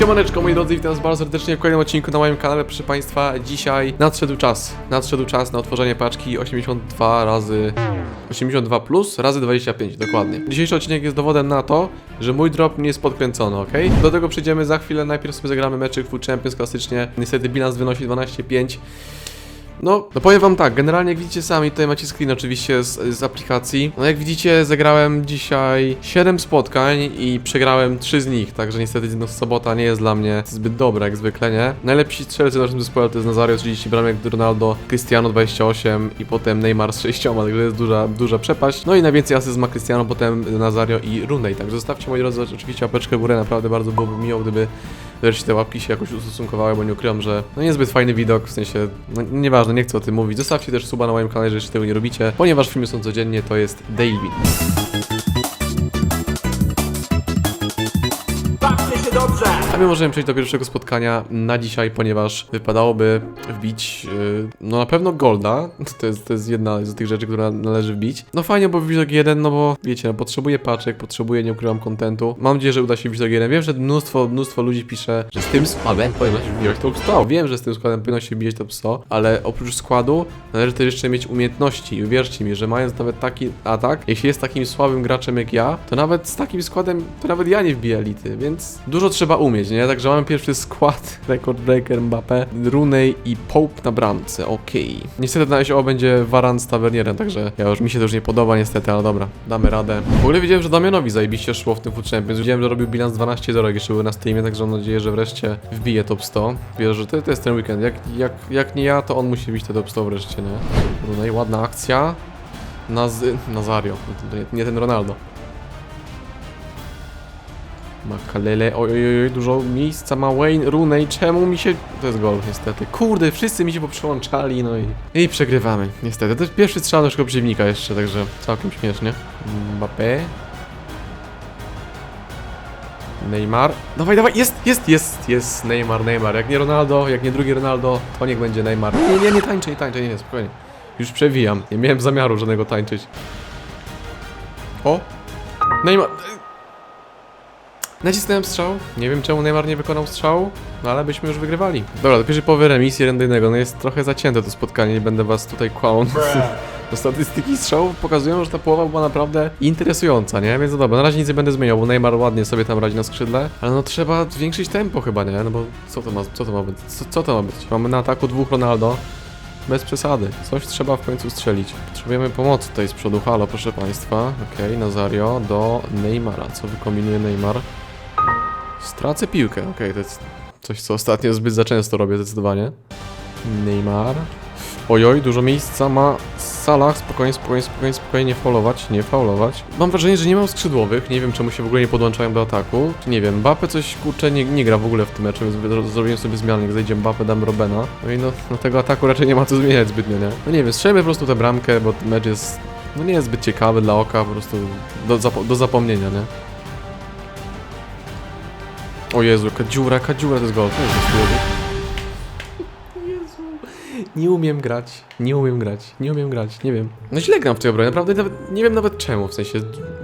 Siemaneczko moi drodzy, witam was bardzo serdecznie w kolejnym odcinku na moim kanale, proszę państwa. Dzisiaj nadszedł czas, nadszedł czas na otworzenie paczki 82 razy 82 plus razy 25, dokładnie. Dzisiejszy odcinek jest dowodem na to, że mój drop nie jest podkręcony, ok? Do tego przejdziemy za chwilę, najpierw sobie zagramy meczyk Food Champions klasycznie. Niestety bilans wynosi 12-5. No, no powiem wam tak, generalnie jak widzicie sami, tutaj macie screen oczywiście z, z aplikacji. No jak widzicie, zagrałem dzisiaj 7 spotkań i przegrałem 3 z nich, także niestety no, sobota nie jest dla mnie zbyt dobra, jak zwykle, nie? Najlepsi strzelcy w naszym zespole to jest Nazario 30 bramek, Ronaldo, Cristiano 28 i potem Neymar z 6, także jest duża, duża przepaść. No i najwięcej asyst ma Cristiano, potem Nazario i Rooney, także zostawcie moi drodzy oczywiście łapeczkę w górę, naprawdę bardzo byłoby miło, gdyby wreszcie te łapki się jakoś ustosunkowały, bo nie ukrywam, że no niezbyt fajny widok, w sensie, no nieważne, nie chcę o tym mówić. Zostawcie też suba na moim kanale, jeżeli tego nie robicie, ponieważ filmy są codziennie, to jest Daily my możemy przejść do pierwszego spotkania na dzisiaj, ponieważ wypadałoby wbić, yy, no na pewno Golda, to jest, to jest jedna z tych rzeczy, która należy wbić. No fajnie, bo wbić tak jeden, no bo wiecie, no potrzebuję paczek, potrzebuję, nie ukrywam, kontentu. Mam nadzieję, że uda się wbić tak jeden. Wiem, że mnóstwo, mnóstwo ludzi pisze, że z tym składem powinno się wbijać top 100. Wiem, że z tym składem powinno się wbijać top 100, ale oprócz składu należy też jeszcze mieć umiejętności i uwierzcie mi, że mając nawet taki atak, jeśli jest takim słabym graczem jak ja, to nawet z takim składem, to nawet ja nie wbiję elity, więc dużo trzeba umieć, nie? Także mamy pierwszy skład, Record Breaker, Mbappé, Rooney i Pope na bramce, okej. Niestety na SO będzie Varan z Tavernierem, także ja już mi się to już nie podoba niestety, ale dobra, damy radę. W ogóle widziałem, że Damianowi zajebiście szło w tym Food Champions, widziałem, że robił bilans 12-0, jak jeszcze był na streamie, także mam nadzieję, że wreszcie wbije top 100. Wierzę, że to, to jest ten weekend, jak, jak, jak nie ja, to on musi bić te top 100 wreszcie, nie? Rooney, ładna akcja. Naz Nazario, nie, nie ten Ronaldo. Makalele, oj, oj, oj, dużo miejsca ma Wayne, Rooney, czemu mi się... To jest gol, niestety. Kurde, wszyscy mi się poprzełączali, no i... I przegrywamy, niestety. To jest pierwszy strzał naszego przeciwnika jeszcze, także całkiem śmiesznie. Mbappé. Neymar. Dawaj, dawaj, jest, jest, jest, jest Neymar, Neymar. Jak nie Ronaldo, jak nie drugi Ronaldo, to niech będzie Neymar. Nie, nie, nie tańczę, nie tańczę, nie, nie, spokojnie. Już przewijam, nie miałem zamiaru żadnego tańczyć. O! Neymar... Nacisnąłem strzał. Nie wiem czemu Neymar nie wykonał strzału, no ale byśmy już wygrywali. Dobra, do pierwszej połowy remis 1 do 1. No jest trochę zacięte to spotkanie, nie będę was tutaj kłamał. No statystyki strzałów pokazują, że ta połowa była naprawdę interesująca, nie? Więc no dobra, na razie nic nie będę zmieniał, bo Neymar ładnie sobie tam radzi na skrzydle, ale no trzeba zwiększyć tempo chyba, nie? No bo co to ma, co to ma być? Co, co to ma być? Mamy na ataku dwóch Ronaldo. Bez przesady. Coś trzeba w końcu strzelić. Potrzebujemy pomocy tutaj z przodu. Halo, proszę państwa. Okej, Nazario do Neymara. Co wykombinuje Neymar? Stracę piłkę. Okej, to jest coś, co ostatnio zbyt za często robię zdecydowanie. Neymar. Ojoj, dużo miejsca ma Salah. Spokojnie, spokojnie, spokojnie, spokojnie, nie faulować, nie faulować. Mam wrażenie, że nie mam skrzydłowych. Nie wiem, czemu się w ogóle nie podłączają do ataku. Nie wiem, Mbappe coś, kurczę, nie, nie gra w ogóle w tym meczu, więc zro- zrobiłem sobie zmianę. Jak zejdzie Mbappe, dam Robena. No i no, no tego ataku raczej nie ma co zmieniać zbytnio, nie? No nie wiem, strzelmy po prostu tę bramkę, bo ten mecz jest, no nie jest zbyt ciekawy dla oka, po prostu do, do zapomnienia, nie? O Jezu, jaka dziura, jaka dziura to jest gol. To jest gol. Jezu. Nie umiem grać, nie umiem grać, nie umiem grać, nie wiem. No źle gram w tej obronie, naprawdę nawet, nie wiem nawet czemu, w sensie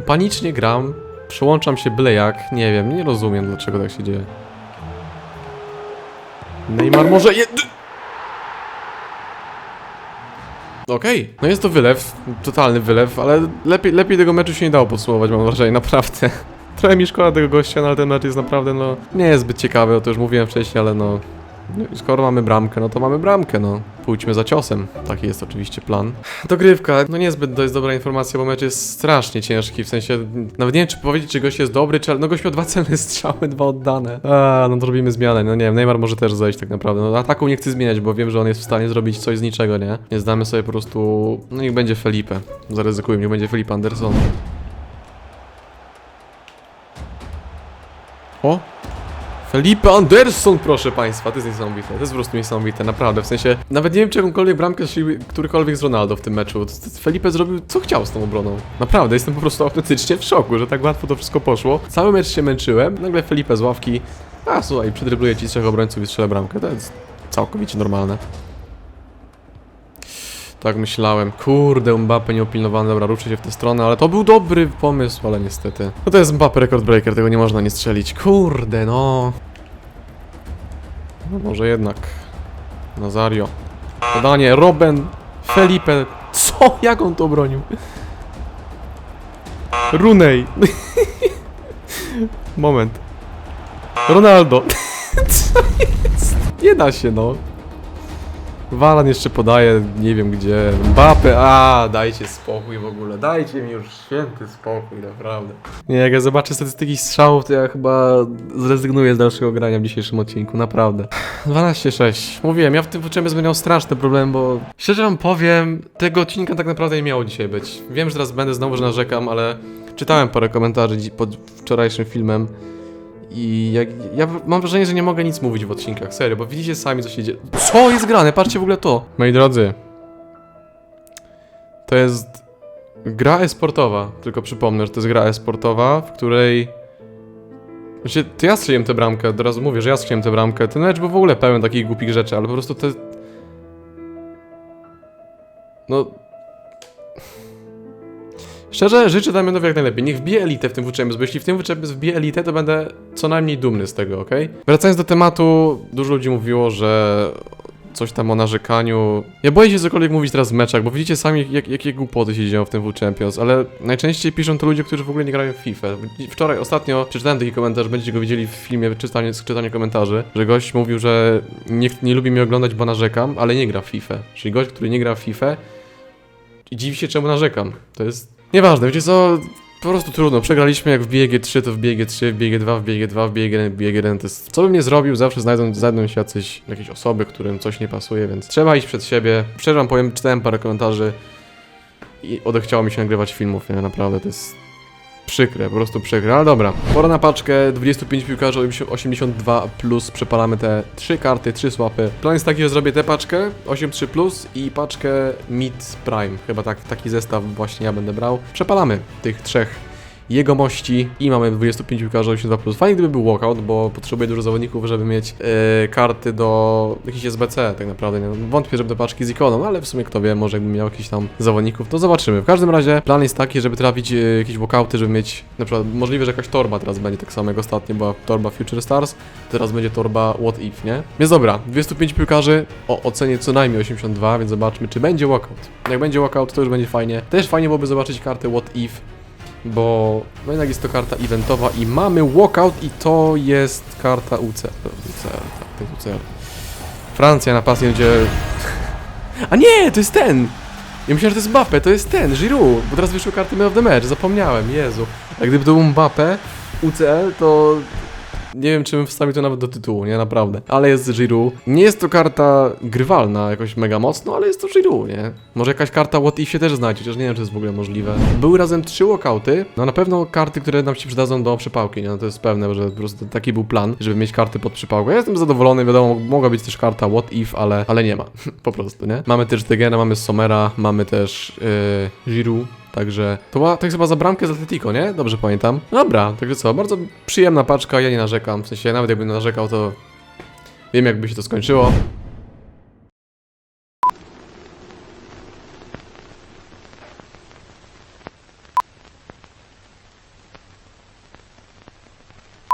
panicznie gram, przyłączam się byle jak, nie wiem, nie rozumiem dlaczego tak się dzieje. Neymar może je... Okej, no jest to wylew, totalny wylew, ale lepiej, lepiej tego meczu się nie dało podsumować, mam wrażenie, naprawdę. Trochę mi szkoda tego gościa, no ale ten mecz jest naprawdę, no, nie jest zbyt ciekawy, o to już mówiłem wcześniej, ale no, no skoro mamy bramkę, no to mamy bramkę, no. Pójdźmy za ciosem. Taki jest oczywiście plan. Dogrywka, no niezbyt to dobra informacja, bo mecz jest strasznie ciężki, w sensie, nawet nie wiem, czy powiedzieć, czy gość jest dobry, czy... No gość miał dwa celne strzały, dwa oddane. A, no to robimy zmianę, no nie wiem, Neymar może też zejść tak naprawdę. No ataku nie chcę zmieniać, bo wiem, że on jest w stanie zrobić coś z niczego, nie? Nie zdamy sobie po prostu... No niech będzie Felipe. Zaryzykujmy, niech będzie Felipe Anderson. Felipe Anderson, proszę państwa, to jest niesamowite, to jest po prostu niesamowite, naprawdę, w sensie, nawet nie wiem, czy jakąkolwiek bramkę strzelił którykolwiek z Ronaldo w tym meczu, Felipe zrobił co chciał z tą obroną, naprawdę, jestem po prostu autentycznie w szoku, że tak łatwo to wszystko poszło, cały mecz się męczyłem, nagle Felipe z ławki, a słuchaj, przedrybluje ci trzech obrońców i strzela bramkę, to jest całkowicie normalne. Tak myślałem. Kurde, Mbappe nieopilnowany, dobra, ruszę się w tę stronę, ale to był dobry pomysł, ale niestety. No to jest Mbappe Record Breaker, tego nie można nie strzelić. Kurde, no. No może jednak. Nazario. Podanie, Robben, Felipe. Co? Jak on to bronił? Runej. Moment. Ronaldo. Co jest? Nie da się, no. Walan jeszcze podaje, nie wiem gdzie. Mbappe, a dajcie spokój w ogóle. Dajcie mi już święty spokój, naprawdę. Nie, jak ja zobaczę statystyki strzałów, to ja chyba zrezygnuję z dalszego grania w dzisiejszym odcinku, naprawdę. 12-6. Mówiłem, ja w tym wyczemie będę miał straszny problem, bo szczerze wam powiem, tego odcinka tak naprawdę nie miało dzisiaj być. Wiem, że teraz będę znowu, że narzekam, ale czytałem parę komentarzy pod wczorajszym filmem i jak, ja mam wrażenie, że nie mogę nic mówić w odcinkach, serio, bo widzicie sami co się dzieje. Co jest grane? Patrzcie w ogóle to. Moi drodzy, to jest gra e-sportowa, tylko przypomnę, że to jest gra e-sportowa, w której... Znaczy, to ja strzeliłem tę bramkę, od razu mówię, że ja strzeliłem tę bramkę. Ten mecz był w ogóle pełen takich głupich rzeczy, ale po prostu te... No... Szczerze, życzę Damianowi jak najlepiej. Niech wbije elitę w tym WCMS, bo jeśli w tym WCMS wbije elitę, to będę co najmniej dumny z tego, ok? Wracając do tematu, dużo ludzi mówiło, że coś tam o narzekaniu. Ja boję się cokolwiek mówić teraz w meczach, bo widzicie sami, jak, jakie głupoty się dzieją w tym W Champions, ale najczęściej piszą to ludzie, którzy w ogóle nie grają w FIFA. Wczoraj, ostatnio przeczytałem taki komentarz, będziecie go widzieli w filmie czytanie, czytanie komentarzy, że gość mówił, że nie, nie lubi mnie oglądać, bo narzekam, ale nie gra w FIFA. Czyli gość, który nie gra w FIFA i dziwi się, czemu narzekam. To jest nieważne, wiecie co? Po prostu trudno. Przegraliśmy jak w bieg 3, to w bieg 3, w bieg 2, w bieg 2, w bieg 1, w bieg 1. To jest... Co bym nie zrobił, zawsze znajdą, znajdą się jacyś, jakieś osoby, którym coś nie pasuje, więc trzeba iść przed siebie. Szczerze wam powiem, czytałem parę komentarzy i odechciało mi się nagrywać filmów, nie? Naprawdę, to jest przykre, po prostu przykre, ale dobra. Pora na paczkę, 25 piłkarzy, 82 plus, przepalamy te 3 karty, 3 słapy. Plan jest taki, że zrobię tę paczkę, 83 plus i paczkę Mid Prime. Chyba tak, taki zestaw właśnie ja będę brał. Przepalamy tych trzech jegomości i mamy 25 piłkarzy 82+. Plus. Fajnie gdyby był walkout, bo potrzebuję dużo zawodników, żeby mieć e, karty do jakichś SBC tak naprawdę. Nie? Wątpię, żeby do paczki z ikoną, ale w sumie kto wie, może jakbym miał jakiś tam zawodników, to zobaczymy. W każdym razie plan jest taki, żeby trafić e, jakieś walkouty, żeby mieć na przykład możliwe, że jakaś torba teraz będzie tak samo jak ostatnio była torba Future Stars, teraz będzie torba What If, nie? Więc dobra, 25 piłkarzy o ocenie co najmniej 82, więc zobaczmy czy będzie walkout. Jak będzie walkout, to już będzie fajnie. Też fajnie byłoby zobaczyć kartę What If, bo no jednak jest to karta eventowa i mamy walkout i to jest karta UC. UCL, tak, to jest UCL. Francja na pasję gdzie... A nie, to jest ten! Ja myślałem, że to jest Mbappe, to jest ten, Giroud, bo teraz wyszły karty Man of the Match, zapomniałem, Jezu. A gdyby to był Mbappe, UCL, to nie wiem, czy bym wstawił to nawet do tytułu, nie? Naprawdę. Ale jest Giroud. Nie jest to karta grywalna jakoś mega mocno, ale jest to Giroud, nie? Może jakaś karta What If się też znajdzie, chociaż nie wiem, czy jest w ogóle możliwe. Były razem trzy walkouty. No na pewno karty, które nam się przydadzą do przypałki, nie? No to jest pewne, że po prostu taki był plan, żeby mieć karty pod przypałkę. Ja jestem zadowolony, wiadomo, mogła być też karta What If, ale, ale nie ma. po prostu, nie? Mamy też Degena, mamy Somera, mamy też yy. Także to to jest chyba za bramkę z Atletico, nie? Dobrze pamiętam. Dobra, także co, bardzo przyjemna paczka, ja nie narzekam. W sensie nawet jakbym narzekał, to wiem jakby się to skończyło.